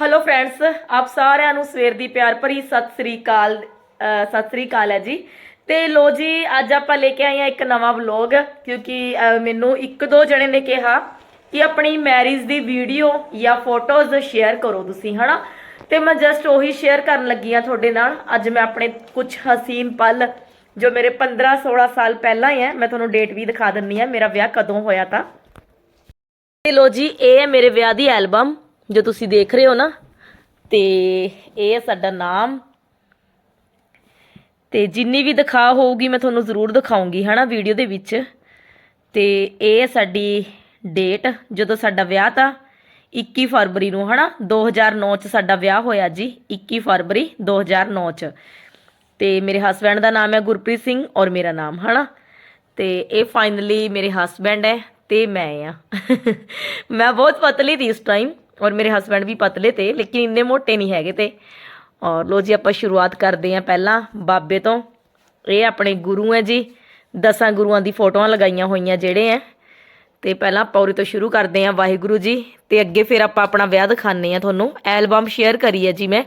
Hello friends ਆਪ ਸਾਰਿਆਂ ਨੂੰ ਸਵੇਰ ਦੀ ਪਿਆਰ ਭਰੀ ਸਤਿ ਸ੍ਰੀ ਅਕਾਲ ਸਤਿ ਸ੍ਰੀ ਅਕਾਲ ਹੈ ਜੀ। ਤੇ ਲੋ ਜੀ, ਅੱਜ ਆਪਾਂ ਲੈ ਕੇ ਆਏ ਆ ਇੱਕ ਨਵਾਂ ਵਲੌਗ ਕਿਉਂਕਿ ਮੈਨੂੰ ਇੱਕ ਦੋ ਜਣੇ ਨੇ ਕਿਹਾ ਕਿ ਆਪਣੀ ਮੈਰਿਜ ਦੀ ਵੀਡੀਓ ਜਾਂ ਫੋਟੋਜ਼ ਸ਼ੇਅਰ ਕਰੋ ਤੁਸੀਂ, ਹਨਾ? ਤੇ ਮੈਂ ਜਸਟ ਉਹੀ ਸ਼ੇਅਰ ਕਰਨ ਲੱਗੀ ਆ ਤੁਹਾਡੇ ਨਾਲ। ਅੱਜ ਮੈਂ ਆਪਣੇ ਕੁਝ ਹਸੀਨ ਪਲ, ਜੋ ਮੇਰੇ 15 16 ਸਾਲ ਪਹਿਲਾਂ ਹੀ ਹੈ, ਮੈਂ ਤੁਹਾਨੂੰ ਡੇਟ ਵੀ ਦਿਖਾ ਦਿੰਨੀ ਆ ਮੇਰਾ ਵਿਆਹ ਕਦੋਂ ਹੋਇਆ ਤਾਂ। ਤੇ ਲੋ ਜੀ, ਇਹ ਹੈ ਮੇਰੇ ਵਿਆਹ ਦੀ ਐਲਬਮ ਜੋ ਤੁਸੀਂ ਦੇਖ ਰਹੇ ਹੋ ਨਾ, ਤੇ ਇਹ ਹੈ ਸਾਡਾ ਨਾਮ। ਤੇ ਜਿੰਨੀ ਵੀ ਦਿਖਾ ਹੋਊਗੀ, ਮੈਂ ਤੁਹਾਨੂੰ ਜ਼ਰੂਰ ਦਿਖਾਉਂਗੀ, ਹਨਾ, ਵੀਡੀਓ ਦੇ ਵਿੱਚ। ਤੇ ਇਹ ਸਾਡੀ ਡੇਟ, ਜਦੋਂ ਸਾਡਾ ਵਿਆਹ ਤਾਂ 21 ਫਰਵਰੀ ਨੂੰ, ਹਨਾ 2009 ਚ ਸਾਡਾ ਵਿਆਹ ਹੋਇਆ ਜੀ 21 ਫਰਵਰੀ 2009 ਚ। ਤੇ ਮੇਰੇ ਹਸਬੈਂਡ ਦਾ ਨਾਮ ਹੈ ਗੁਰਪ੍ਰੀਤ ਸਿੰਘ ਔਰ ਮੇਰਾ ਨਾਮ, ਹਨਾ। ਤੇ ਇਹ ਫਾਈਨਲੀ ਮੇਰੇ ਹਸਬੈਂਡ ਹੈ ਤੇ ਮੈਂ ਆ। ਮੈਂ ਬਹੁਤ ਪਤਲੀ ਸੀ ਇਸ ਟਾਈਮ ਔਰ ਮੇਰੇ ਹਸਬੈਂਡ ਵੀ ਪਤਲੇ ਤੇ, ਲੇਕਿਨ ਇੰਨੇ ਮੋਟੇ ਨਹੀਂ ਹੈਗੇ ਤੇ। ਔਰ ਲੋ ਜੀ, ਆਪਾਂ ਸ਼ੁਰੂਆਤ ਕਰਦੇ ਹਾਂ ਪਹਿਲਾਂ ਬਾਬੇ ਤੋਂ। ਇਹ ਆਪਣੇ ਗੁਰੂ ਹੈ ਜੀ, ਦਸਾਂ ਗੁਰੂਆਂ ਦੀ ਫੋਟੋਆਂ ਲਗਾਈਆਂ ਹੋਈਆਂ ਜਿਹੜੇ ਹੈ ਤੇ ਪਹਿਲਾਂ ਪੌੜੀ ਤੋਂ ਸ਼ੁਰੂ ਕਰਦੇ ਹਾਂ ਵਾਹਿਗੁਰੂ ਜੀ, ਤੇ ਅੱਗੇ ਫਿਰ ਆਪਾਂ ਆਪਣਾ ਵਿਆਹ ਦਿਖਾਣੇ ਆ ਤੁਹਾਨੂੰ। ਐਲਬਮ ਸ਼ੇਅਰ ਕਰੀ ਹੈ ਜੀ ਮੈਂ।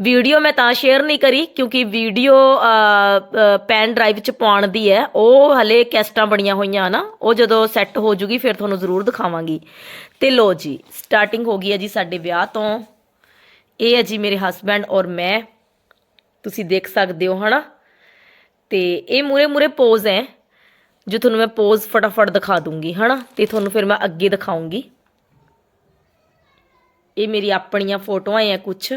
ਵੀਡੀਓ ਮੈਂ ਤਾਂ ਸ਼ੇਅਰ ਨਹੀਂ ਕਰੀ ਕਿਉਂਕਿ ਵੀਡੀਓ ਪੈਨ ਡਰਾਈਵ ਚ ਪਾਉਣ ਦੀ ਹੈ। ਉਹ ਹਲੇ ਕੈਸਟਾਂ ਬਣੀਆਂ ਹੋਈਆਂ ਨਾ, ਉਹ ਜਦੋਂ ਸੈੱਟ ਹੋ ਜੂਗੀ, ਫਿਰ ਤੁਹਾਨੂੰ ਜ਼ਰੂਰ ਦਿਖਾਵਾਂਗੀ। ਤੇ ਲੋ ਜੀ ਸਟਾਰਟਿੰਗ ਹੋ ਗਈ ਹੈ ਜੀ ਸਾਡੇ ਵਿਆਹ ਤੋਂ। ਇਹ ਹੈ ਜੀ ਮੇਰੇ ਹਸਬੈਂਡ ਔਰ ਮੈਂ। ਤੁਸੀਂ ਦੇਖ ਸਕਦੇ ਹੋ, ਹਨਾ? ਤੇ ਇਹ ਮੂਰੇ ਮੂਰੇ ਪੋਜ਼ ਹੈ, ਜੋ ਤੁਹਾਨੂੰ ਮੈਂ ਪੋਜ਼ ਫਟਾਫਟ ਦਿਖਾ ਦੂੰਗੀ, ਹਨਾ? ਤੇ ਤੁਹਾਨੂੰ ਫਿਰ ਮੈਂ ਅੱਗੇ ਦਿਖਾਉਂਗੀ। ਇਹ ਮੇਰੀ ਆਪਣੀਆਂ ਫੋਟੋਆਂ ਆ ਕੁਝ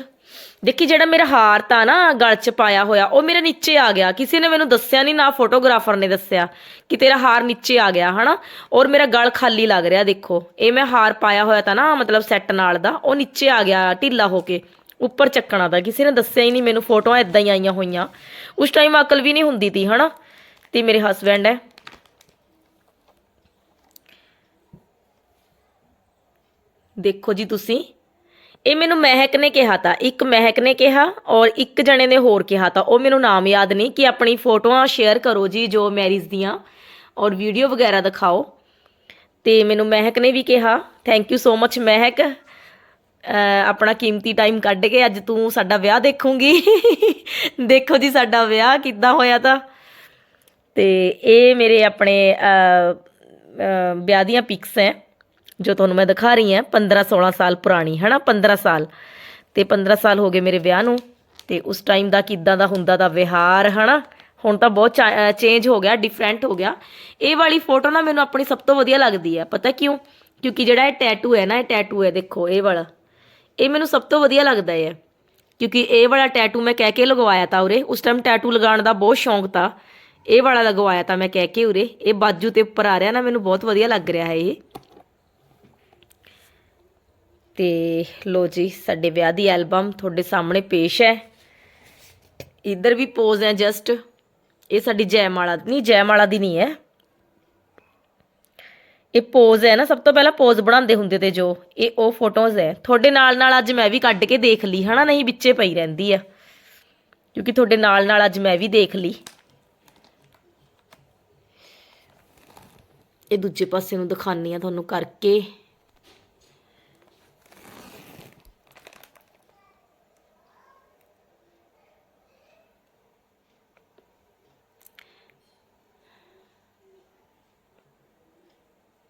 ਦੇਖੀ ਜਿਹੜਾ ਮੇਰਾ ਹਾਰ ਤਾਂ ਨਾ ਗਲ 'ਚ ਪਾਇਆ ਹੋਇਆ, ਉਹ ਮੇਰੇ ਨੀਚੇ ਆ ਗਿਆ। ਕਿਸੇ ਨੇ ਮੈਨੂੰ ਦੱਸਿਆ ਨਹੀਂ ਨਾ ਫੋਟੋਗ੍ਰਾਫਰ ਨੇ ਦੱਸਿਆ ਕਿ ਤੇਰਾ ਹਾਰ ਨੀਚੇ ਆ ਗਿਆ, ਹਨਾ? ਔਰ ਮੇਰਾ ਗਲ ਖਾਲੀ ਲੱਗ ਰਿਹਾ, ਦੇਖੋ। ਇਹ ਮੈਂ ਹਾਰ ਪਾਇਆ ਹੋਇਆ ਤਾਂ ਨਾ, ਮਤਲਬ ਸੈੱਟ ਨਾਲ ਦਾ, ਉਹ ਨੀਚੇ ਆ ਗਿਆ, ਢਿੱਲਾ ਹੋ ਕੇ, ਉੱਪਰ ਚੱਕਣਾ ਦਾ। ਕਿਸੇ ਨੇ ਦੱਸਿਆ ਹੀ ਨਹੀਂ ਮੈਨੂੰ ਫੋਟੋਆਂ ਇਦਾਂ ਹੀ ਆਈਆਂ ਹੋਈਆਂ। ਉਸ ਟਾਈਮ ਅਕਲ ਵੀ ਨਹੀਂ ਹੁੰਦੀ ਤੀ, ਹਨਾ? ਤੇ ਮੇਰੇ ਹਸਬੈਂਡ ਹੈ ਦੇਖੋ ਜੀ ਤੁਸੀਂ ਇਹ ਮੈਨੂੰ ਮਹਿਕ ਨੇ ਕਿਹਾ ਤਾਂ। ਇੱਕ ਮਹਿਕ ਨੇ ਕਿਹਾ ਔਰ ਇੱਕ ਜਣੇ ਨੇ ਹੋਰ ਕਿਹਾ ਤਾਂ। ਉਹ ਮੈਨੂੰ ਨਾਮ ਯਾਦ ਨਹੀਂ ਕਿ ਆਪਣੀ ਫੋਟੋਆਂ ਸ਼ੇਅਰ ਕਰੋ ਜੀ ਜੋ ਮੈਰਿਜ ਦੀਆਂ ਔਰ ਵੀਡੀਓ ਵਗੈਰਾ ਦਿਖਾਓ। ਤੇ ਮੈਨੂੰ ਮਹਿਕ ਨੇ ਵੀ ਕਿਹਾ ਥੈਂਕ ਯੂ ਸੋ ਮੱਚ ਮਹਿਕ। ਆਪਣਾ ਕੀਮਤੀ ਟਾਈਮ ਕੱਢ ਕੇ ਅੱਜ ਤੂੰ ਸਾਡਾ ਵਿਆਹ ਦੇਖੂਗੀ। ਦੇਖੋ ਜੀ ਸਾਡਾ ਵਿਆਹ ਕਿੱਦਾਂ ਹੋਇਆ ਤਾਂ। ਤੇ ਇਹ ਮੇਰੇ ਆਪਣੇ ਵਿਆਹ ਦੀਆਂ ਪਿਕਸ ਹੈ। ਜੋ ਤੁਹਾਨੂੰ ਮੈਂ ਦਿਖਾ ਰਹੀ ਹਾਂ 15 16 ਸਾਲ ਪੁਰਾਣੀ ਹੈ ਨਾ 15 ਸਾਲ। ਤੇ 15 ਸਾਲ ਹੋ ਗਏ ਮੇਰੇ ਵਿਆਹ ਨੂੰ, ਤੇ ਉਸ ਟਾਈਮ ਦਾ ਕਿੱਦਾਂ ਦਾ ਹੁੰਦਾ ਦਾ ਵਿਹਾਰ ਹੈ ਨਾ ਹੁਣ ਤਾਂ ਬਹੁਤ ਚੇਂਜ ਹੋ ਗਿਆ ਡਿਫਰੈਂਟ ਹੋ ਗਿਆ। ਇਹ ਵਾਲੀ ਫੋਟੋ ਨਾ ਮੈਨੂੰ ਆਪਣੀ ਸਭ ਤੋਂ ਵਧੀਆ ਲੱਗਦੀ ਹੈ। ਪਤਾ ਕਿਉਂ? ਕਿਉਂਕਿ ਜਿਹੜਾ ਇਹ ਟੈਟੂ ਹੈ ਨਾ, ਇਹ ਟੈਟੂ ਹੈ, ਦੇਖੋ, ਇਹ ਵਾਲਾ। ਇਹ ਮੈਨੂੰ ਸਭ ਤੋਂ ਵਧੀਆ ਲੱਗਦਾ ਹੈ। ਕਿਉਂਕਿ ਇਹ ਵਾਲਾ ਟੈਟੂ ਮੈਂ ਕਹਿ ਕੇ ਲਗਵਾਇਆ ਤਾਂ ਉਰੇ। ਉਸ ਟਾਈਮ ਟੈਟੂ ਲਗਾਉਣ ਦਾ ਬਹੁਤ ਸ਼ੌਂਕ ਤਾਂ। ਇਹ ਵਾਲਾ ਲਗਵਾਇਆ ਤਾਂ ਮੈਂ ਕਹਿ ਕੇ ਉਰੇ। ਇਹ ਬਾਜੂ ਤੇ ਉੱਪਰ ਆ ਰਿਹਾ ਨਾ, ਮੈਨੂੰ ਬਹੁਤ ਵਧੀਆ ਲੱਗ ਰਿਹਾ ਹੈ ਇਹ। ਤੇ ਲੋ ਜੀ, ਸਾਡੇ ਵਿਆਹ ਦੀ ਐਲਬਮ ਤੁਹਾਡੇ ਸਾਹਮਣੇ ਪੇਸ਼ ਹੈ। ਇੱਧਰ ਵੀ ਪੋਜ਼ ਹੈ ਜਸਟ ਇਹ ਸਾਡੀ ਜੈਮਾਲਾ, ਨਹੀਂ, ਜੈਮਾਲਾ ਦੀ ਨਹੀਂ ਹੈ। ਇਹ ਪੋਜ਼ ਹੈ ਨਾ, ਸਭ ਤੋਂ ਪਹਿਲਾਂ ਪੋਜ਼ ਬਣਾਉਂਦੇ ਹੁੰਦੇ ਤੇ ਜੋ, ਇਹ ਉਹ ਫੋਟੋਜ਼ ਹੈ। ਤੁਹਾਡੇ ਨਾਲ ਨਾਲ ਅੱਜ ਮੈਂ ਵੀ ਕੱਢ ਕੇ ਦੇਖ ਲਈ, ਹਨਾ, ਨਹੀਂ, ਵਿੱਚੇ ਪਈ ਰਹਿੰਦੀ ਆ। ਕਿਉਂਕਿ ਤੁਹਾਡੇ ਨਾਲ ਨਾਲ ਅੱਜ ਮੈਂ ਵੀ ਦੇਖ ਲਈ। ਇਹ ਦੂਜੇ ਪਾਸੇ ਨੂੰ ਦਿਖਾਨੀ ਆ ਤੁਹਾਨੂੰ ਕਰਕੇ।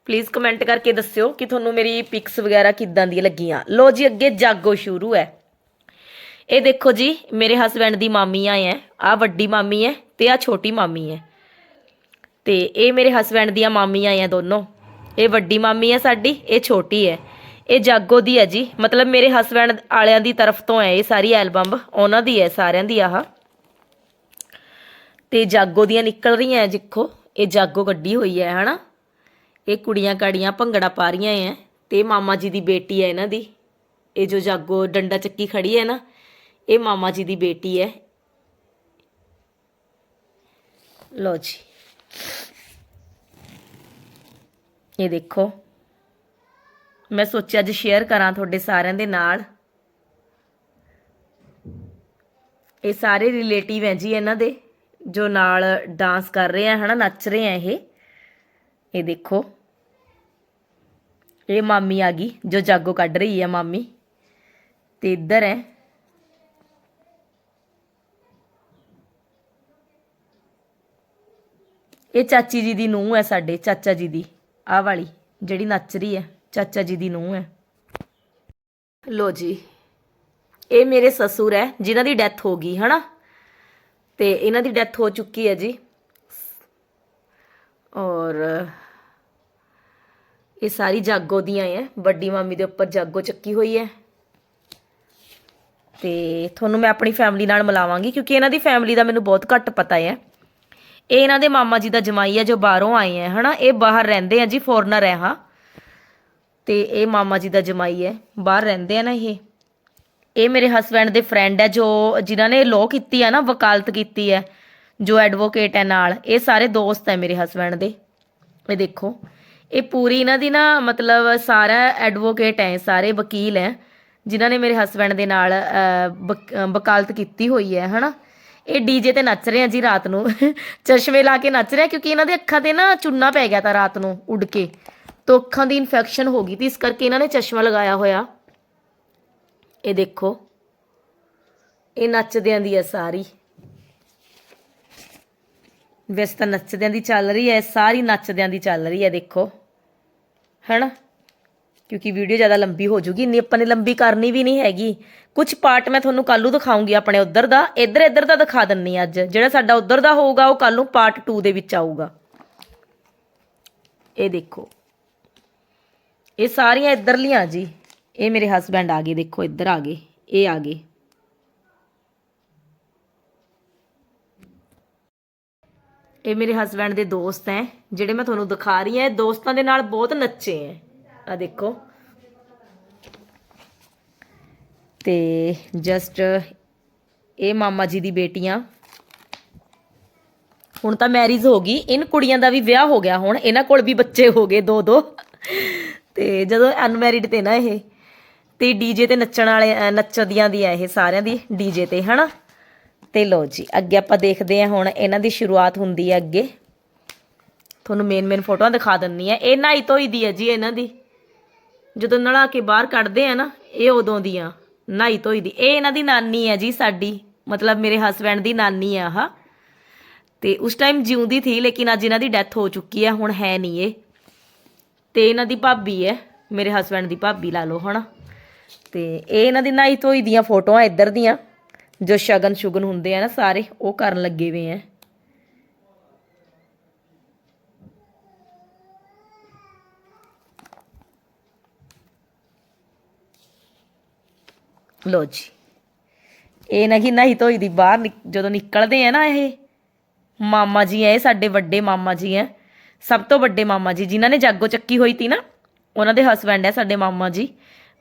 ਪਲੀਜ਼ ਕਮੈਂਟ ਕਰਕੇ ਦੱਸਿਓ ਕਿ ਤੁਹਾਨੂੰ ਮੇਰੀ ਪਿਕਸ ਵਗੈਰਾ ਕਿੱਦਾਂ ਦੀਆਂ ਲੱਗੀਆਂ। ਲੋ ਜੀ, ਅੱਗੇ ਜਾਗੋ ਸ਼ੁਰੂ ਹੈ। ਇਹ ਦੇਖੋ ਜੀ, ਮੇਰੇ ਹਸਬੈਂਡ ਦੀ ਮਾਮੀ ਆਏ ਹੈ। ਆ ਵੱਡੀ ਮਾਮੀ ਹੈ ਤੇ ਆ ਛੋਟੀ ਮਾਮੀ ਹੈ। ਤੇ ਇਹ ਮੇਰੇ ਹਸਬੈਂਡ ਦੀਆਂ ਮਾਮੀਆਂ ਆ ਦੋਨੋਂ। ਇਹ ਵੱਡੀ ਮਾਮੀ ਹੈ ਸਾਡੀ, ਇਹ ਛੋਟੀ ਹੈ। ਇਹ ਜਾਗੋ ਦੀ ਹੈ ਜੀ। ਮਤਲਬ ਮੇਰੇ ਹਸਬੈਂਡ ਵਾਲਿਆਂ ਦੀ ਤਰਫ ਤੋਂ ਹੈ ਇਹ ਸਾਰੀ ਐਲਬਮ ਉਹਨਾਂ ਦੀ ਹੈ, ਸਾਰਿਆਂ ਦੀ ਆਹ। ਤੇ ਜਾਗੋ ਦੀਆਂ ਨਿਕਲ ਰਹੀਆਂ ਹੈ, ਦੇਖੋ। ਇਹ ਜਾਗੋ ਕੱਢੀ ਹੋਈ ਹੈ, ਹਨਾ? ਇਹ ਕੁੜੀਆਂ ਕਾੜੀਆਂ ਭੰਗੜਾ ਪਾ ਰਹੀਆਂ ਐ ਤੇ ਮਾਮਾ ਜੀ ਦੀ ਬੇਟੀ ਹੈ ਇਹਨਾਂ ਦੀ। ਇਹ ਜੋ ਜਾਗੋ ਡੰਡਾ ਚੱਕੀ ਖੜੀ ਹੈ ਨਾ, ਇਹ ਮਾਮਾ ਜੀ ਦੀ ਬੇਟੀ ਹੈ ਲੋ ਜੀ। ਇਹ ਦੇਖੋ। ਮੈਂ ਸੋਚਿਆ ਅੱਜ ਸ਼ੇਅਰ ਕਰਾਂ ਤੁਹਾਡੇ ਸਾਰਿਆਂ ਦੇ ਨਾਲ। ਇਹ ਸਾਰੇ ਰਿਲੇਟਿਵ ਹੈ ਜੀ ਇਹਨਾਂ ਦੇ, ਜੋ ਨਾਲ ਡਾਂਸ ਕਰ ਰਹੇ ਆ ਹਨਾ, ਨੱਚ ਰਹੇ ਆ ਇਹ। ਇਹ ਦੇਖੋ। ਇਹ ਮਾਮੀ ਆ ਗਈ, ਜੋ ਜਾਗੋ ਕੱਢ ਰਹੀ ਹੈ ਮਾਮੀ। ਤੇ ਇੱਧਰ ਹੈ। ਇਹ ਚਾਚੀ ਜੀ ਦੀ ਨੂੰਹ ਹੈ ਸਾਡੇ, ਚਾਚਾ ਜੀ ਦੀ। ਆਹ ਵਾਲੀ, ਜਿਹੜੀ ਨੱਚ ਰਹੀ ਹੈ, ਚਾਚਾ ਜੀ ਦੀ ਨੂੰਹ ਹੈ। ਲੋ ਜੀ, ਇਹ ਮੇਰੇ ਸਸੁਰ ਹੈ, ਜਿਨ੍ਹਾਂ ਦੀ ਡੈਥ ਹੋ ਗਈ, ਹਨਾ? ਤੇ ਇਹਨਾਂ ਦੀ ਡੈਥ ਹੋ ਚੁੱਕੀ ਹੈ ਜੀ। ਔਰ ਇਹ ਸਾਰੀ ਜਾਗੋ ਦੀਆਂ ਹੈ ਵੱਡੀ ਮਾਮੀ ਦੇ ਉੱਪਰ ਜਾਗੋ ਚੱਕੀ ਹੋਈ ਹੈ ਤੇ ਤੁਹਾਨੂੰ ਮੈਂ ਆਪਣੀ ਫੈਮਿਲੀ ਨਾਲ ਮਿਲਾਵਾਂਗੀ, ਕਿਉਂਕਿ ਇਹਨਾਂ ਦੀ ਫੈਮਿਲੀ ਦਾ ਮੈਨੂੰ ਬਹੁਤ ਘੱਟ ਪਤਾ ਹੈ ਇਹ ਇਹਨਾਂ ਦੇ ਮਾਮਾ ਜੀ ਦਾ ਜਮਾਈ ਹੈ ਜੋ ਬਾਹਰੋਂ ਆਏ ਹੈ ਹਨਾ? ਇਹ ਬਾਹਰ ਰਹਿੰਦੇ ਆ ਜੀ ਫੋਰਨਰ ਹੈ ਹਾਂ। ਤੇ ਇਹ ਮਾਮਾ ਜੀ ਦਾ ਜਮਾਈ ਹੈ ਬਾਹਰ ਰਹਿੰਦੇ ਆ ਨਾ ਇਹ। ਇਹ ਮੇਰੇ ਹਸਬੰਡ ਦੇ ਫਰੈਂਡ ਹੈ ਜੋ ਜਿਨ੍ਹਾਂ ਨੇ ਲੋ ਕੀਤੀ ਹੈ ਨਾ, ਵਕਾਲਤ ਕੀਤੀ ਹੈ ਜੋ ਐਡਵੋਕੇਟ ਹੈ ਨਾਲ। ਇਹ ਸਾਰੇ ਦੋਸਤ ਹੈ ਮੇਰੇ ਹਸਬੰਡ ਦੇ। ਇਹ ਦੇਖੋ। ਇਹ ਪੂਰੀ ਇਹਨਾਂ ਦੀ ਨਾ ਮਤਲਬ ਸਾਰਾ ਐਡਵੋਕੇਟ ਹੈ, ਸਾਰੇ ਵਕੀਲ ਹੈ, ਜਿਨ੍ਹਾਂ ਨੇ ਮੇਰੇ ਹਸਬੰਡ ਦੇ ਨਾਲ ਵਕਾਲਤ ਕੀਤੀ ਹੋਈ ਹੈ, ਹਨਾ? ਇਹ ਡੀਜੇ ਤੇ ਨੱਚ ਰਹੇ ਆ ਜੀ ਰਾਤ ਨੂੰ। ਚਸ਼ਮੇ ਲਾ ਕੇ ਨੱਚ ਰਹੇ ਆ, ਕਿਉਂਕਿ ਇਹਨਾਂ ਦੇ ਅੱਖਾਂ ਤੇ ਨਾ ਚੁੰਨਾ ਪੈ ਗਿਆ ਤਾਂ ਰਾਤ ਨੂੰ ਉੱਡ ਕੇ। ਤੋਂ ਅੱਖਾਂ ਦੀ ਇਨਫੈਕਸ਼ਨ ਹੋ ਗਈ ਤੀ, ਇਸ ਕਰਕੇ ਇਹਨਾਂ ਨੇ ਚਸ਼ਮਾ ਲਗਾਇਆ ਹੋਇਆ। ਇਹ ਦੇਖੋ, ਇਹ ਨੱਚਦਿਆਂ ਦੀ ਹੈ ਸਾਰੀ। ਵੈਸੇ ਤਾਂ ਨੱਚਦਿਆਂ ਦੀ ਚੱਲ ਰਹੀ ਹੈ, ਸਾਰੀ ਨੱਚਦਿਆਂ ਦੀ ਚੱਲ ਰਹੀ ਹੈ, ਦੇਖੋ। ਹੈਨਾ? ਕਿਉਂਕਿ ਵੀਡੀਓ ਜ਼ਿਆਦਾ ਲੰਬੀ ਹੋ ਜੂਗੀ, ਇੰਨੀ ਆਪਾਂ ਨੇ ਲੰਬੀ ਕਰਨੀ ਵੀ ਨਹੀਂ ਹੈਗੀ। ਕੁਝ ਪਾਰਟ ਮੈਂ ਤੁਹਾਨੂੰ ਕੱਲ੍ਹ ਨੂੰ ਦਿਖਾਉਂਗੀ ਆਪਣੇ ਉਧਰ ਦਾ। ਇੱਧਰ ਇੱਧਰ ਦਾ ਦਿਖਾ ਦਿੰਨੀ ਅੱਜ। ਜਿਹੜਾ ਸਾਡਾ ਉਧਰ ਦਾ ਹੋਊਗਾ, ਉਹ ਕੱਲ ਨੂੰ ਪਾਰਟ 2 ਦੇ ਵਿੱਚ ਆਊਗਾ। ਇਹ ਦੇਖੋ। ਇਹ ਸਾਰੀਆਂ ਇੱਧਰਲੀਆਂ ਜੀ। ਇਹ ਮੇਰੇ ਹਸਬੰਡ ਆ ਗਏ, ਦੇਖੋ ਇੱਧਰ ਆ ਗਏ, ਇਹ ਆ ਗਏ। ਇਹ ਮੇਰੇ ਹਸਬੰਡ ਦੇ ਦੋਸਤ ਹੈ ਜਿਹੜੇ ਮੈਂ ਤੁਹਾਨੂੰ ਦਿਖਾ ਰਹੀ ਹਾਂ ਇਹ ਦੋਸਤਾਂ ਦੇ ਨਾਲ ਬਹੁਤ ਨੱਚੇ ਹੈ। ਆ ਦੇਖੋ। ਤੇ ਜਸਟ ਇਹ ਮਾਮਾ ਜੀ ਦੀ ਬੇਟੀਆਂ। ਹੁਣ ਤਾਂ ਮੈਰਿਜ ਹੋ ਗਈ ਇਨ ਕੁੜੀਆਂ ਦਾ ਵੀ ਵਿਆਹ ਹੋ ਗਿਆ ਹੁਣ ਇਹਨਾਂ ਕੋਲ ਵੀ ਬੱਚੇ ਹੋ ਗਏ ਦੋ ਦੋ। ਤੇ ਜਦੋਂ ਅਨਮੈਰਿਡ ਤੇ ਨਾ ਇਹ ਤੇ ਡੀਜੇ ਤੇ ਨੱਚਣ ਵਾਲੇ ਅ, ਨੱਚਦੀਆਂ ਦੀ ਆ ਇਹ ਸਾਰਿਆਂ ਦੀ ਡੀਜੇ ਤੇ ਹਨਾ? ਤੇ ਲੋ ਜੀ, ਅੱਗੇ ਆਪਾਂ ਦੇਖਦੇ ਹਾਂ ਹੁਣ ਇਹਨਾਂ ਦੀ ਸ਼ੁਰੂਆਤ ਹੁੰਦੀ ਹੈ ਅੱਗੇ। ਤੁਹਾਨੂੰ ਮੇਨ ਮੇਨ ਫੋਟੋਆਂ ਦਿਖਾ ਦਿੰਨੀ ਆ ਇਹ ਨਹਾਈ ਧੋਈ ਦੀ ਹੈ ਜੀ ਇਹਨਾਂ ਦੀ। ਜਦੋਂ ਨਲਾ ਕੇ ਬਾਹਰ ਕੱਢਦੇ ਆ ਨਾ, ਇਹ ਉਦੋਂ ਦੀਆਂ ਨਹਾਈ ਧੋਈ ਦੀ। ਇਹ ਇਹਨਾਂ ਦੀ ਨਾਨੀ ਹੈ ਜੀ ਸਾਡੀ, ਮਤਲਬ ਮੇਰੇ ਹਸਬੰਡ ਦੀ ਨਾਨੀ ਆ ਆਹ। ਤੇ ਉਸ ਟਾਈਮ ਜਿਉਂਦੀ ਥੀ, ਲੇਕਿਨ ਅੱਜ ਇਹਨਾਂ ਦੀ ਡੈਥ ਹੋ ਚੁੱਕੀ ਹੈ, ਹੁਣ ਹੈ ਨਹੀਂ ਇਹ। ਤੇ ਇਹਨਾਂ ਦੀ ਭਾਬੀ ਹੈ, ਮੇਰੇ ਹਸਬੰਡ ਦੀ ਭਾਬੀ ਲਾ ਲਓ ਹਨਾ। ਤੇ ਇਹ ਇਹਨਾਂ ਦੀ ਨਹਾਈ ਧੋਈ ਦੀਆਂ ਫੋਟੋਆਂ ਇੱਧਰ ਦੀਆਂ। ਜੋ ਸ਼ਗਨ ਸ਼ੁਗਨ ਹੁੰਦੇ ਆ ਨਾ ਸਾਰੇ, ਉਹ ਕਰਨ ਲੱਗੇ ਹੋਏ ਆ। ਲੋ ਜੀ। ਇਹ ਨਾ ਕਿ ਧੋਈ ਦੀ ਬਾਹਰ ਨਿਕ- ਜਦੋਂ ਨਿਕਲਦੇ ਆ ਨਾ ਇਹ, ਮਾਮਾ ਜੀ ਐ, ਇਹ ਸਾਡੇ ਵੱਡੇ ਮਾਮਾ ਜੀ ਐ। ਸਭ ਤੋਂ ਵੱਡੇ ਮਾਮਾ ਜੀ, ਜਿਨ੍ਹਾਂ ਨੇ ਜਾਗੋ ਚੱਕੀ ਹੋਈ ਤੀ ਨਾ, ਉਹਨਾਂ ਦੇ ਹਸਬੰਡ ਐ ਸਾਡੇ ਮਾਮਾ ਜੀ,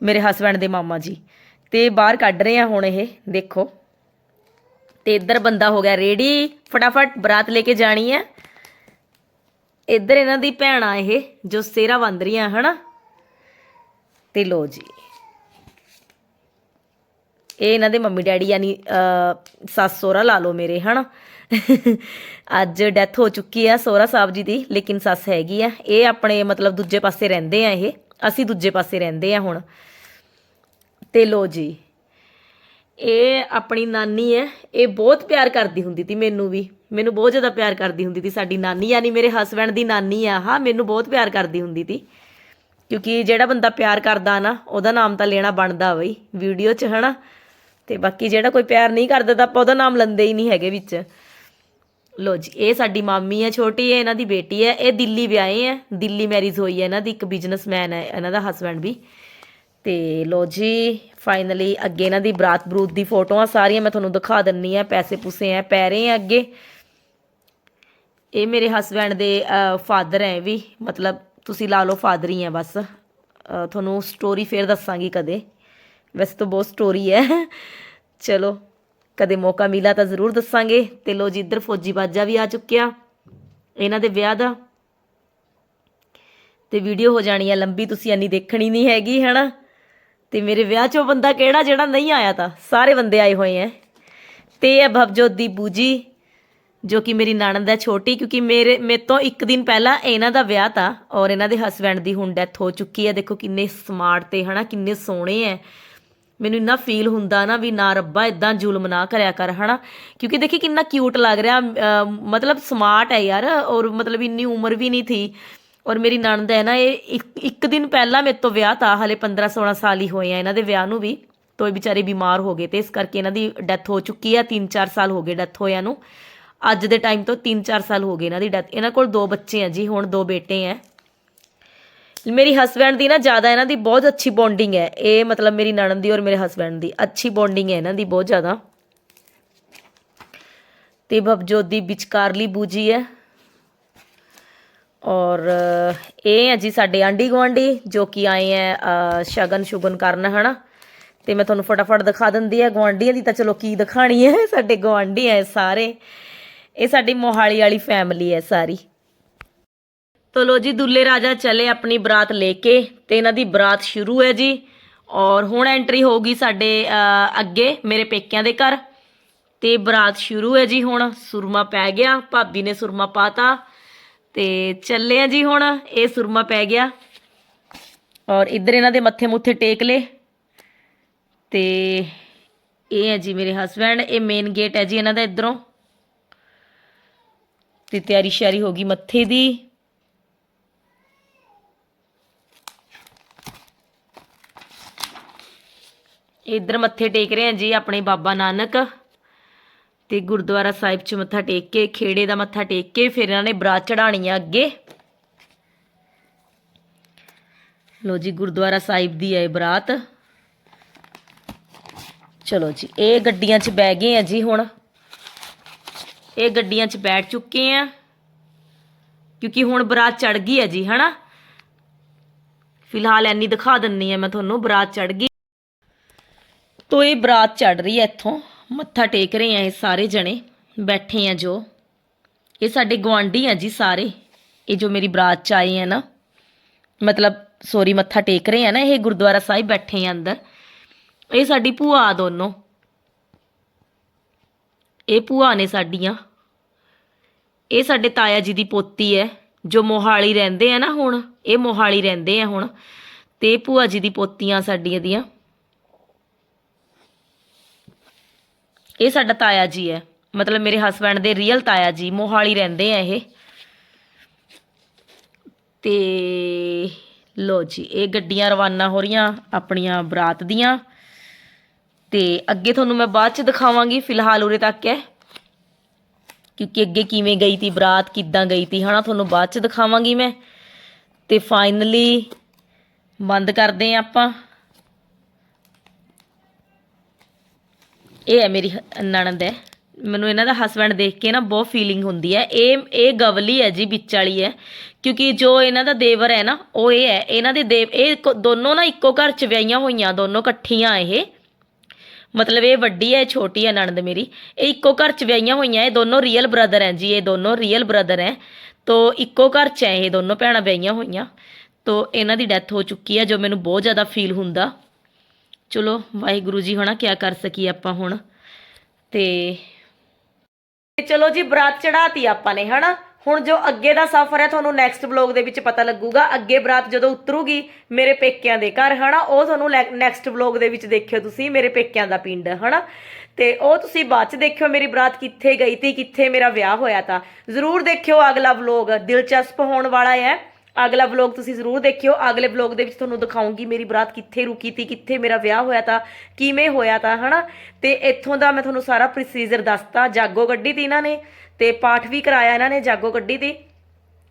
ਮੇਰੇ ਹਸਬੰਡ ਦੇ ਮਾਮਾ ਜੀ। ਤੇ ਬਾਹਰ ਕੱਢ ਰਹੇ ਆ ਹੁਣ ਇਹ, ਦੇਖੋ। ਤੇ ਇੱਧਰ ਬੰਦਾ ਹੋ ਗਿਆ ਰੈਡੀ ਫਟਾਫਟ ਬਰਾਤ ਲੈ ਕੇ ਜਾਣੀ ਹੈ। ਇੱਧਰ ਇਹਨਾਂ ਦੀ ਭੈਣਾਂ ਇਹ, ਜੋ ਸੇਰਾ ਬੰਦ ਰਹੀਆਂ, ਹਨਾ? ਤੇ ਲੋ ਜੀ। ਇਹ ਇਹਨਾਂ ਦੇ ਮੰਮੀ ਡੈਡੀ ਯਾਨੀ ਸੱਸ ਸੋਹਰਾ ਲਾ ਲਓ ਮੇਰੇ, ਹਨਾ? ਅੱਜ ਡੈਥ ਹੋ ਚੁੱਕੀ ਆ ਸੋਹਰਾ ਸਾਹਿਬ ਜੀ ਦੀ, ਲੇਕਿਨ ਸੱਸ ਹੈਗੀ ਆ। ਇਹ ਆਪਣੇ ਮਤਲਬ ਦੂਜੇ ਪਾਸੇ ਰਹਿੰਦੇ ਆ ਇਹ। ਅਸੀਂ ਦੂਜੇ ਪਾਸੇ ਰਹਿੰਦੇ ਆ ਹੁਣ। ਤੇ ਲੋ ਜੀ। ਇਹ ਆਪਣੀ ਨਾਨੀ ਹੈ, ਇਹ ਬਹੁਤ ਪਿਆਰ ਕਰਦੀ ਹੁੰਦੀ ਸੀ ਮੈਨੂੰ ਵੀ। ਮੈਨੂੰ ਬਹੁਤ ਜ਼ਿਆਦਾ ਪਿਆਰ ਕਰਦੀ ਹੁੰਦੀ ਸੀ ਸਾਡੀ ਨਾਨੀ, ਯਾਨੀ ਮੇਰੇ ਹਸਬੰਡ ਦੀ ਨਾਨੀ ਆ, ਹਾਂ, ਮੈਨੂੰ ਬਹੁਤ ਪਿਆਰ ਕਰਦੀ ਹੁੰਦੀ ਸੀ। ਕਿਉਂਕਿ ਜਿਹੜਾ ਬੰਦਾ ਪਿਆਰ ਕਰਦਾ ਨਾ, ਉਹਦਾ ਨਾਮ ਤਾਂ ਲੈਣਾ ਬਣਦਾ ਬਈ ਵੀਡੀਓ 'ਚ, ਹਨਾ। ਤੇ ਬਾਕੀ ਜਿਹੜਾ ਕੋਈ ਪਿਆਰ ਨਹੀਂ ਕਰਦਾ ਤਾਂ ਆਪਾਂ ਉਹਦਾ ਨਾਮ ਲੈਂਦੇ ਹੀ ਨਹੀਂ ਹੈਗੇ ਵਿੱਚ। ਲੋ ਜੀ, ਇਹ ਸਾਡੀ ਮਾਮੀ ਹੈ, ਛੋਟੀ ਹੈ, ਇਹਨਾਂ ਦੀ ਬੇਟੀ ਹੈ, ਇਹ ਦਿੱਲੀ ਵਿਆਹੇ ਹੈ, ਦਿੱਲੀ ਮੈਰਿਜ ਹੋਈ ਹੈ ਇਹਨਾਂ ਦੀ, ਇੱਕ ਬਿਜ਼ਨਸਮੈਨ ਹੈ, ਇਹਨਾਂ ਦਾ ਹਸਬੰਡ ਵੀ। ਤੇ ਲੋ ਜੀ ਫਾਈਨਲੀ ਅੱਗੇ ਇਹਨਾਂ ਦੀ ਬਰਾਤ ਬਰੂਤ ਦੀ ਫੋਟੋਆਂ ਸਾਰੀਆਂ ਮੈਂ ਤੁਹਾਨੂੰ ਦਿਖਾ ਦਿੰਨੀ ਆ, ਪੈਸੇ ਪੂਸੇ ਆ ਪੈ ਰਹੇ ਆ ਅੱਗੇ। ਇਹ ਮੇਰੇ ਹਸਬੰਡ ਦੇ ਫਾਦਰ ਹੈ ਵੀ, ਮਤਲਬ ਤੁਸੀਂ ਲਾ ਲਓ ਫਾਦਰ ਹੀ ਆ ਬਸ। ਤੁਹਾਨੂੰ ਸਟੋਰੀ ਫੇਰ ਦੱਸਾਂਗੀ ਕਦੇ। ਵੈਸੇ ਤਾਂ ਬਹੁਤ ਸਟੋਰੀ ਹੈ ਚਲੋ, ਕਦੇ ਮੌਕਾ ਮਿਲਾ ਤਾਂ ਜ਼ਰੂਰ ਦੱਸਾਂਗੇ। ਤੇ ਲੋ ਜੀ, ਇੱਧਰ ਫੌਜੀ ਬਾਜਾ ਵੀ ਆ ਚੁੱਕਿਆ। ਇਹਨਾਂ ਦੇ ਵਿਆਹ ਦਾ। ਤੇ ਵੀਡੀਓ ਹੋ ਜਾਣੀ ਆ ਲੰਬੀ, ਤੁਸੀਂ ਇੰਨੀ ਦੇਖਣੀ ਨਹੀਂ ਹੈਗੀ, ਹਨਾ? ਤੇ ਮੇਰੇ ਵਿਆਹ 'ਚੋਂ ਬੰਦਾ ਕਿਹੜਾ ਜਿਹੜਾ ਨਹੀਂ ਆਇਆ ਤਾਂ? ਸਾਰੇ ਬੰਦੇ ਆਏ ਹੋਏ ਐ। ਤੇ ਇਹ ਭਵਜੋਤ ਦੀ ਬੂਜੀ, ਜੋ ਕਿ ਮੇਰੀ ਨਣਦ ਹੈ ਛੋਟੀ, ਕਿਉਂਕਿ ਮੇਰੇ ਮੇਰੇ ਤੋਂ ਇੱਕ ਦਿਨ ਪਹਿਲਾਂ ਇਹਨਾਂ ਦਾ ਵਿਆਹ ਤਾਂ, ਔਰ ਇਹਨਾਂ ਦੇ ਹਸਬੰਡ ਦੀ ਹੁਣ ਡੈਥ ਹੋ ਚੁੱਕੀ ਹੈ ਦੇਖੋ ਕਿੰਨੇ ਸਮਾਰਟ ਤੇ, ਹਨਾ, ਕਿੰਨੇ ਸੋਹਣੇ ਐ। ਮੈਨੂੰ ਇੰਨਾ ਫੀਲ ਹੁੰਦਾ ਨਾ ਵੀ ਨਾ ਰੱਬਾ ਇਦਾਂ ਜ਼ੁਲਮ ਨਾ ਕਰਿਆ ਕਰ, ਹਨਾ। ਕਿਉਂਕਿ ਦੇਖੀ ਕਿੰਨਾ ਕਿਊਟ ਲੱਗ ਰਿਹਾ ਮਤਲਬ ਸਮਾਰਟ ਹੈ ਯਾਰ, ਔਰ ਮਤਲਬ ਇੰਨੀ ਉਮਰ ਵੀ ਨਹੀਂ ਥੀ। ਔਰ ਮੇਰੀ ਨਣਦ ਹੈ ਨਾ, ਇਹ ਇੱਕ- ਦਿਨ ਪਹਿਲਾਂ ਮੇਰੇ ਤੋਂ ਵਿਆਹ ਤਾਂ ਹਲੇ 15 16 ਸਾਲ ਹੀ ਹੋਏ ਆ ਇਹਨਾਂ ਦੇ ਵਿਆਹ ਨੂੰ ਵੀ, ਤੋਂ ਇਹ ਵਿਚਾਰੇ ਬਿਮਾਰ ਹੋ ਗਏ ਤੇ ਇਸ ਕਰਕੇ ਇਹਨਾਂ ਦੀ ਡੈਥ ਹੋ ਚੁੱਕੀ ਆ 3-4 ਸਾਲ ਹੋ ਗਏ ਡੈਥ ਹੋਇਆਂ ਨੂੰ। ਅੱਜ ਦੇ ਟਾਈਮ ਤੋਂ 3-4 ਸਾਲ ਹੋ ਗਏ ਇਹਨਾਂ ਦੀ ਡੈਥ ਇਹਨਾਂ ਕੋਲ ਦੋ ਬੱਚੇ ਆ ਜੀ, ਹੁਣ ਦੋ ਬੇਟੇ ਆ। ਮੇਰੀ ਹਸਬੈਂਡ ਦੀ ਨਾ ਜ਼ਿਆਦਾ ਇਹਨਾਂ ਦੀ ਬਹੁਤ ਅੱਛੀ ਬੌਂਡਿੰਗ ਹੈ। ਇਹ ਮਤਲਬ ਮੇਰੀ ਨਣਦ ਦੀ ਔਰ ਮੇਰੇ ਹਸਬੈਂਡ ਦੀ ਅੱਛੀ ਬੌਂਡਿੰਗ ਹੈ ਇਹਨਾਂ ਦੀ ਬਹੁਤ ਜ਼ਿਆਦਾ। ਤੇ ਭਵਜੋਤ ਦੀ ਵਿਚਕਾਰਲੀ ਬੂਜੀ ਹੈ। ਔਰ ਇਹ ਹੈ ਜੀ ਸਾਡੇ ਆਂਢੀ ਗੁਆਂਢੀ ਜੋ ਕਿ ਆਏ ਹੈ ਸ਼ਗਨ ਸ਼ੁਗਨ ਕਰਨ, ਹਨਾ? ਤੇ ਮੈਂ ਤੁਹਾਨੂੰ ਫਟਾਫਟ ਦਿਖਾ ਦਿੰਦੀ ਹੈ ਗੁਆਂਢੀਆਂ ਦੀ, ਤਾਂ ਚਲੋ ਕੀ ਦਿਖਾਣੀ ਹੈ ਸਾਡੇ ਗੁਆਂਢੀ ਹੈ ਸਾਰੇ। ਇਹ ਸਾਡੀ ਮੋਹਾਲੀ ਵਾਲੀ ਫੈਮਿਲੀ ਹੈ ਸਾਰੀ। ਤੋ ਲੋ ਜੀ, ਦੁੱਲੇ ਰਾਜਾ ਚਲੇ ਆਪਣੀ ਬਰਾਤ ਲੈ ਕੇ ਤੇ ਇਹਨਾਂ ਦੀ ਬਰਾਤ ਸ਼ੁਰੂ ਹੈ ਜੀ। ਔਰ ਹੁਣ ਐਂਟਰੀ ਹੋਊਗੀ ਸਾਡੇ ਅੱਗੇ, ਮੇਰੇ ਪੇਕਿਆਂ ਦੇ ਘਰ। ਤੇ ਬਰਾਤ ਸ਼ੁਰੂ ਹੈ ਜੀ ਹੁਣ, ਸੁਰਮਾ ਪੈ ਗਿਆ, ਭਾਬੀ ਨੇ ਸੁਰਮਾ ਪਾਤਾ। ਤੇ ਚੱਲੇ ਆ ਜੀ ਹੁਣ, ਇਹ ਸੁਰਮਾ ਪੈ ਗਿਆ। ਔਰ ਇੱਧਰ ਇਹਨਾਂ ਦੇ ਮੱਥੇ ਮੁੱਥੇ ਟੇਕ ਲੇ ਤੇ ਇਹ ਹੈ ਜੀ ਮੇਰੇ ਹਸਬੈਂਡ ਇਹ ਮੇਨ ਗੇਟ ਹੈ ਜੀ ਇਹਨਾਂ ਦਾ ਇਧਰੋਂ। ਤੇ ਤਿਆਰੀ ਸ਼ਿਆਰੀ ਹੋ ਗਈ ਮੱਥੇ ਦੀ। ਇੱਧਰ ਮੱਥੇ ਟੇਕ ਰਹੇ ਆ ਜੀ ਆਪਣੇ ਬਾਬਾ ਨਾਨਕ। ਤੇ ਗੁਰਦੁਆਰਾ ਸਾਹਿਬ 'ਚ ਮੱਥਾ ਟੇਕ ਕੇ, ਖੇੜੇ ਦਾ ਮੱਥਾ ਟੇਕ ਕੇ ਫਿਰ ਇਹਨਾਂ ਨੇ ਬਰਾਤ ਚੜਾਣੀ ਆ ਅੱਗੇ। ਲੋ ਜੀ, ਗੁਰਦੁਆਰਾ ਸਾਹਿਬ ਦੀ ਹੈ ਬਰਾਤ। ਚਲੋ ਜੀ, ਇਹ ਗੱਡੀਆਂ 'ਚ ਬਹਿ ਗਏ ਆ ਜੀ ਹੁਣ। ਇਹ ਗੱਡੀਆਂ 'ਚ ਬੈਠ ਚੁੱਕੇ ਆ, ਕਿਉਂਕਿ ਹੁਣ ਬਰਾਤ ਚੜ ਗਈ ਹੈ ਜੀ, ਹਨਾ? ਫਿਲਹਾਲ ਐਨੀ ਦਿਖਾ ਦਿੰਨੀ ਆ ਮੈਂ ਤੁਹਾਨੂੰ, ਬਰਾਤ ਚੜ ਗਈ। ਤੋ ਇਹ ਬਰਾਤ ਚੜ ਰਹੀ ਹੈ ਇੱਥੋਂ। ਮੱਥਾ ਟੇਕ ਰਹੇ ਆ ਇਹ ਸਾਰੇ ਜਣੇ, ਬੈਠੇ ਆ ਜੋ। ਇਹ ਸਾਡੇ ਗਵਾਂਢੀ ਆ ਜੀ ਸਾਰੇ। ਇਹ ਜੋ ਮੇਰੀ ਬਰਾਤ ਚ ਆਏ ਆ ਨਾ, ਮਤਲਬ ਸੋਰੀ, ਮੱਥਾ ਟੇਕ ਰਹੇ ਆ ਨਾ, ਇਹ ਗੁਰਦੁਆਰਾ ਸਾਹਿਬ ਬੈਠੇ ਆ ਅੰਦਰ। ਇਹ ਸਾਡੀ ਭੂਆ ਆ ਦੋਨੋਂ। ਇਹ ਭੂਆ ਨੇ ਸਾਡੀਆਂ। ਇਹ ਸਾਡੇ ਤਾਇਆ ਜੀ ਦੀ ਪੋਤੀ ਹੈ ਜੋ ਮੋਹਾਲੀ ਰਹਿੰਦੇ ਆ ਨਾ ਹੁਣ, ਇਹ ਮੋਹਾਲੀ ਰਹਿੰਦੇ ਆ ਹੁਣ। ਤੇ ਇਹ ਭੂਆ ਜੀ ਦੀ ਪੋਤੀਆਂ ਸਾਡੀਆਂ ਦੀਆਂ। ਇਹ ਸਾਡਾ ਤਾਇਆ ਜੀ ਹੈ। ਮਤਲਬ ਮੇਰੇ ਹਸਬੰਡ ਦੇ ਰੀਅਲ ਤਾਇਆ ਜੀ, ਮੋਹਾਲੀ ਰਹਿੰਦੇ ਆ ਇਹ। ਤੇ ਲੋ ਜੀ, ਇਹ ਗੱਡੀਆਂ ਰਵਾਨਾ ਹੋ ਰਹੀਆਂ ਆਪਣੀਆਂ ਬਰਾਤ ਦੀਆਂ। ਤੇ ਅੱਗੇ ਤੁਹਾਨੂੰ ਮੈਂ ਬਾਅਦ ਚ ਦਿਖਾਵਾਂਗੀ, ਫਿਲਹਾਲ ਉਰੇ ਤੱਕ ਹੈ। ਕਿਉਂਕਿ ਅੱਗੇ ਕਿਵੇਂ ਗਈ ਤੀ ਬਰਾਤ, ਕਿੱਦਾਂ ਗਈ ਤੀ, ਹਨਾ, ਤੁਹਾਨੂੰ ਬਾਅਦ ਚ ਦਿਖਾਵਾਂਗੀ ਮੈਂ। ਤੇ ਫਾਈਨਲੀ ਬੰਦ ਕਰਦੇ ਹਾਂ ਆਪਾਂ। ਇਹ ਹੈ ਮੇਰੀ ਹ- ਨਣਦ ਹੈ। ਮੈਨੂੰ ਇਹਨਾਂ ਦਾ ਹਸਬੰਡ ਦੇਖ ਕੇ ਨਾ ਬਹੁਤ ਫੀਲਿੰਗ ਹੁੰਦੀ ਹੈ। ਇਹ ਇਹ ਗਵਲੀ ਹੈ ਜੀ, ਵਿੱਚ ਵਾਲੀ ਹੈ। ਕਿਉਂਕਿ ਜੋ ਇਹਨਾਂ ਦਾ ਦੇਵਰ ਹੈ ਨਾ, ਉਹ ਇਹ ਹੈ। ਇਹਨਾਂ ਦੇ ਦੇਵ ਇਹ ਦੋਨੋਂ ਨਾ ਇੱਕੋ ਘਰ ਚ ਵਿਆਹੀਆਂ ਹੋਈਆਂ, ਦੋਨੋਂ ਇਕੱਠੀਆਂ ਇਹ। ਮਤਲਬ ਇਹ ਵੱਡੀ ਹੈ, ਇਹ ਛੋਟੀ ਹੈ ਨਣਦ ਮੇਰੀ। ਇਹ ਇੱਕੋ ਘਰ ਚ ਵਿਆਹੀਆਂ ਹੋਈਆਂ, ਇਹ ਦੋਨੋਂ ਰੀਅਲ ਬ੍ਰਦਰ ਹੈ ਜੀ, ਇਹ ਦੋਨੋਂ ਰੀਅਲ ਬ੍ਰਦਰ ਹੈ। ਤੋ ਇੱਕੋ ਘਰ ਚ ਹੈ ਇਹ, ਦੋਨੋਂ ਭੈਣਾਂ ਵਿਆਹੀਆਂ ਹੋਈਆਂ। ਤੋ ਇਹਨਾਂ ਦੀ ਡੈਥ ਹੋ ਚੁੱਕੀ ਹੈ, ਜੋ ਮੈਨੂੰ ਬਹੁਤ ਜ਼ਿਆਦਾ ਫੀਲ ਹੁੰਦਾ। ਚਲੋ, ਵਾਹਿਗੁਰੂ ਜੀ ਹਨਾ ਕਿਆ ਕਰ ਸਕੀ ਆਪਾਂ ਹੁਣ? ਤੇ ਚਲੋ ਜੀ, ਬਰਾਤ ਚੜਾਤੀ ਆਪਾਂ ਨੇ, ਹਨਾ? ਹੁਣ ਜੋ ਅੱਗੇ ਦਾ ਸਫ਼ਰ ਹੈ, ਤੁਹਾਨੂੰ ਨੈਕਸਟ ਵਲੌਗ ਦੇ ਵਿੱਚ ਪਤਾ ਲੱਗੂਗਾ। ਅੱਗੇ ਬਰਾਤ ਜਦੋਂ ਉਤਰੂਗੀ, ਮੇਰੇ ਪੇਕਿਆਂ ਦੇ ਘਰ, ਹਨਾ? ਉਹ ਤੁਹਾਨੂੰ ਨੈਕਸਟ ਵਲੌਗ ਦੇ ਵਿੱਚ ਦੇਖਿਓ ਤੁਸੀਂ, ਮੇਰੇ ਪੇਕਿਆਂ ਦਾ ਪਿੰਡ, ਹਨਾ? ਤੇ ਉਹ ਤੁਸੀਂ ਬਾਅਦ ਚ ਦੇਖਿਓ ਮੇਰੀ ਬਰਾਤ ਕਿੱਥੇ ਗਈ ਤੀ, ਕਿੱਥੇ ਮੇਰਾ ਵਿਆਹ ਹੋਇਆ ਤਾਂ। ਜ਼ਰੂਰ ਦੇਖਿਓ ਅਗਲਾ ਵਲੌਗ ਦਿਲਚਸਪ ਹੋਣ ਵਾਲਾ ਹੈ। ਅਗਲਾ ਵਲੌਗ ਤੁਸੀਂ ਜ਼ਰੂਰ ਦੇਖਿਓ। ਅਗਲੇ ਵਲੌਗ ਦੇ ਵਿੱਚ ਤੁਹਾਨੂੰ ਦਿਖਾਉਂਗੀ ਮੇਰੀ ਬਰਾਤ ਕਿੱਥੇ ਰੁਕੀ ਤੀ, ਕਿੱਥੇ ਮੇਰਾ ਵਿਆਹ ਹੋਇਆ ਤਾਂ, ਕਿਵੇਂ ਹੋਇਆ ਤਾਂ, ਹਨਾ? ਤੇ ਇੱਥੋਂ ਦਾ ਮੈਂ ਤੁਹਾਨੂੰ ਸਾਰਾ ਪ੍ਰੋਸੀਜਰ ਦੱਸਤਾ। ਜਾਗੋ ਗੱਡੀ ਤੀ ਇਹਨਾਂ ਨੇ ਤੇ ਪਾਠ ਵੀ ਕਰਾਇਆ ਇਹਨਾਂ ਨੇ, ਜਾਗੋ ਗੱਡੀ ਤੀ।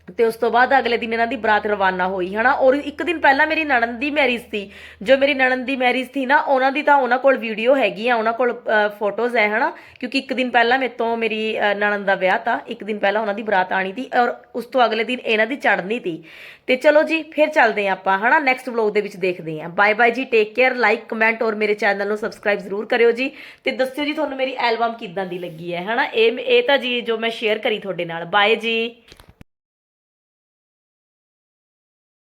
ਤੇ ਉਸ ਤੋਂ ਬਾਅਦ ਅਗਲੇ ਦਿਨ ਇਹਨਾਂ ਦੀ ਬਰਾਤ ਰਵਾਨਾ ਹੋਈ, ਹਨਾ? ਔਰ ਇੱਕ ਦਿਨ ਪਹਿਲਾਂ ਮੇਰੀ ਨਣਨ ਦੀ ਮੈਰਿਜ ਸੀ। ਜੋ ਮੇਰੀ ਨਣਨ ਦੀ ਮੈਰਿਜ ਸੀ ਨਾ, ਉਹਨਾਂ ਦੀ ਤਾਂ ਉਹਨਾਂ ਕੋਲ ਵੀਡੀਓ ਹੈਗੀ ਆ ਉਹਨਾਂ ਕੋਲ ਫੋਟੋਜ਼ ਹੈ, ਹਨਾ? ਕਿਉਂਕਿ ਇੱਕ ਦਿਨ ਪਹਿਲਾਂ ਮੇਰੇ ਤੋਂ ਮੇਰੀ ਨਣਨ ਦਾ ਵਿਆਹ ਤਾਂ ਇੱਕ ਦਿਨ ਪਹਿਲਾਂ ਉਹਨਾਂ ਦੀ ਬਰਾਤ ਆਣੀ ਸੀ ਔਰ ਉਸ ਤੋਂ ਅਗਲੇ ਦਿਨ ਇਹਨਾਂ ਦੀ ਚੜ੍ਹਨੀ ਸੀ। ਤੇ ਚਲੋ ਜੀ, ਫਿਰ ਚੱਲਦੇ ਹਾਂ ਆਪਾਂ, ਹਨਾ? ਨੈਕਸਟ ਵਲੌਗ ਦੇ ਵਿੱਚ ਦੇਖਦੇ ਹਾਂ। ਬਾਏ ਬਾਏ ਜੀ ਟੇਕ ਕੇਅਰ ਲਾਈਕ ਕਮੈਂਟ ਔਰ ਮੇਰੇ ਚੈਨਲ ਨੂੰ ਸਬਸਕ੍ਰਾਈਬ ਜ਼ਰੂਰ ਕਰਿਓ ਜੀ। ਤੇ ਦੱਸਿਓ ਜੀ, ਤੁਹਾਨੂੰ ਮੇਰੀ ਐਲਬਮ ਕਿੱਦਾਂ ਦੀ ਲੱਗੀ ਹੈ, ਹਨਾ? ਇਹ ਇਹ ਤਾਂ ਜੀ ਜੋ ਮੈਂ ਸ਼ੇਅਰ ਕਰੀ ਤੁਹਾਡੇ ਨਾਲ। ਬਾਏ ਜੀ।